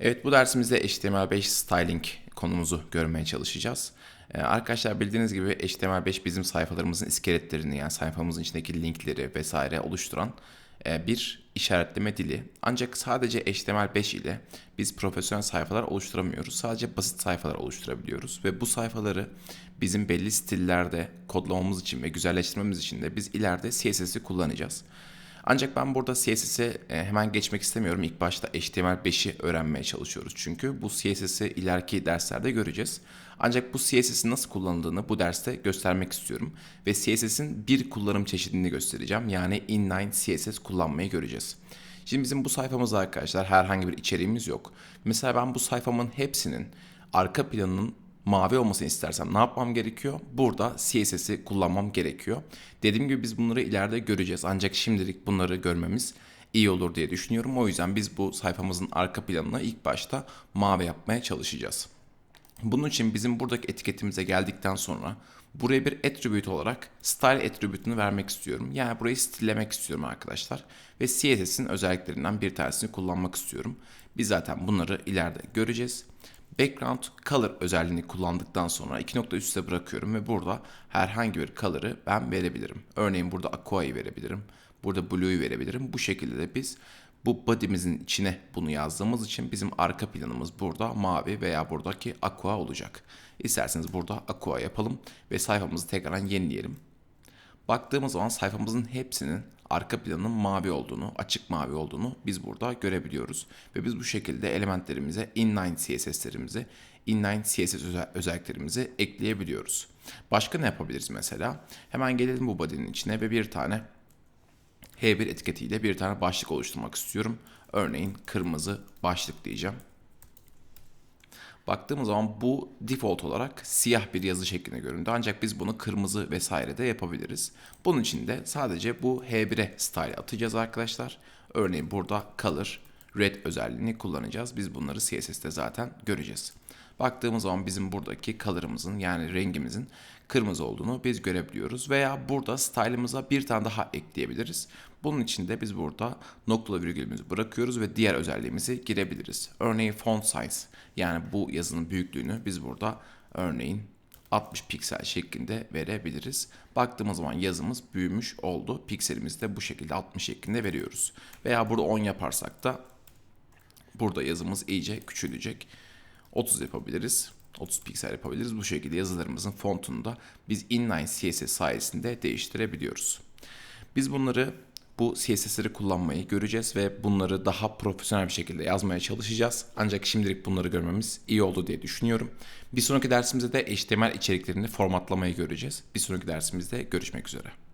Evet bu dersimizde HTML5 styling konumuzu görmeye çalışacağız. Ee, arkadaşlar bildiğiniz gibi HTML5 bizim sayfalarımızın iskeletlerini yani sayfamızın içindeki linkleri vesaire oluşturan e, bir işaretleme dili. Ancak sadece HTML5 ile biz profesyonel sayfalar oluşturamıyoruz. Sadece basit sayfalar oluşturabiliyoruz ve bu sayfaları bizim belli stillerde kodlamamız için ve güzelleştirmemiz için de biz ileride CSS'i kullanacağız. Ancak ben burada CSS'e e, hemen geçmek istemiyorum. İlk başta HTML5'i öğrenmeye çalışıyoruz. Çünkü bu CSS'i ileriki derslerde göreceğiz. Ancak bu CSS'in nasıl kullanıldığını bu derste göstermek istiyorum. Ve CSS'in bir kullanım çeşidini göstereceğim. Yani inline CSS kullanmayı göreceğiz. Şimdi bizim bu sayfamızda arkadaşlar herhangi bir içeriğimiz yok. Mesela ben bu sayfamın hepsinin arka planının mavi olmasını istersem ne yapmam gerekiyor? Burada CSS'i kullanmam gerekiyor. Dediğim gibi biz bunları ileride göreceğiz. Ancak şimdilik bunları görmemiz iyi olur diye düşünüyorum. O yüzden biz bu sayfamızın arka planını ilk başta mavi yapmaya çalışacağız. Bunun için bizim buradaki etiketimize geldikten sonra buraya bir attribute olarak style attribute'unu vermek istiyorum. Yani burayı stillemek istiyorum arkadaşlar. Ve CSS'in özelliklerinden bir tanesini kullanmak istiyorum. Biz zaten bunları ileride göreceğiz. Background color özelliğini kullandıktan sonra iki nokta üstte bırakıyorum ve burada herhangi bir color'ı ben verebilirim. Örneğin burada aqua'yı verebilirim. Burada blue'yu verebilirim. Bu şekilde de biz bu body'mizin içine bunu yazdığımız için bizim arka planımız burada mavi veya buradaki aqua olacak. İsterseniz burada aqua yapalım ve sayfamızı tekrar yenileyelim. Baktığımız zaman sayfamızın hepsinin arka planının mavi olduğunu, açık mavi olduğunu biz burada görebiliyoruz. Ve biz bu şekilde elementlerimize, inline CSS'lerimizi, inline CSS özelliklerimizi ekleyebiliyoruz. Başka ne yapabiliriz mesela? Hemen gelelim bu body'nin içine ve bir tane H1 etiketiyle bir tane başlık oluşturmak istiyorum. Örneğin kırmızı başlık diyeceğim. Baktığımız zaman bu default olarak siyah bir yazı şeklinde göründü. Ancak biz bunu kırmızı vesaire de yapabiliriz. Bunun için de sadece bu H1'e style atacağız arkadaşlar. Örneğin burada color, red özelliğini kullanacağız. Biz bunları CSS'te zaten göreceğiz. Baktığımız zaman bizim buradaki color'ımızın yani rengimizin kırmızı olduğunu biz görebiliyoruz. Veya burada style'ımıza bir tane daha ekleyebiliriz. Bunun için de biz burada noktalı virgülümüzü bırakıyoruz ve diğer özelliğimizi girebiliriz. Örneğin font size yani bu yazının büyüklüğünü biz burada örneğin 60 piksel şeklinde verebiliriz. Baktığımız zaman yazımız büyümüş oldu. Pikselimizi de bu şekilde 60 şeklinde veriyoruz. Veya burada 10 yaparsak da burada yazımız iyice küçülecek. 30 yapabiliriz. 30 piksel yapabiliriz. Bu şekilde yazılarımızın fontunu da biz inline CSS sayesinde değiştirebiliyoruz. Biz bunları bu CSS'leri kullanmayı göreceğiz ve bunları daha profesyonel bir şekilde yazmaya çalışacağız. Ancak şimdilik bunları görmemiz iyi oldu diye düşünüyorum. Bir sonraki dersimizde de HTML içeriklerini formatlamayı göreceğiz. Bir sonraki dersimizde görüşmek üzere.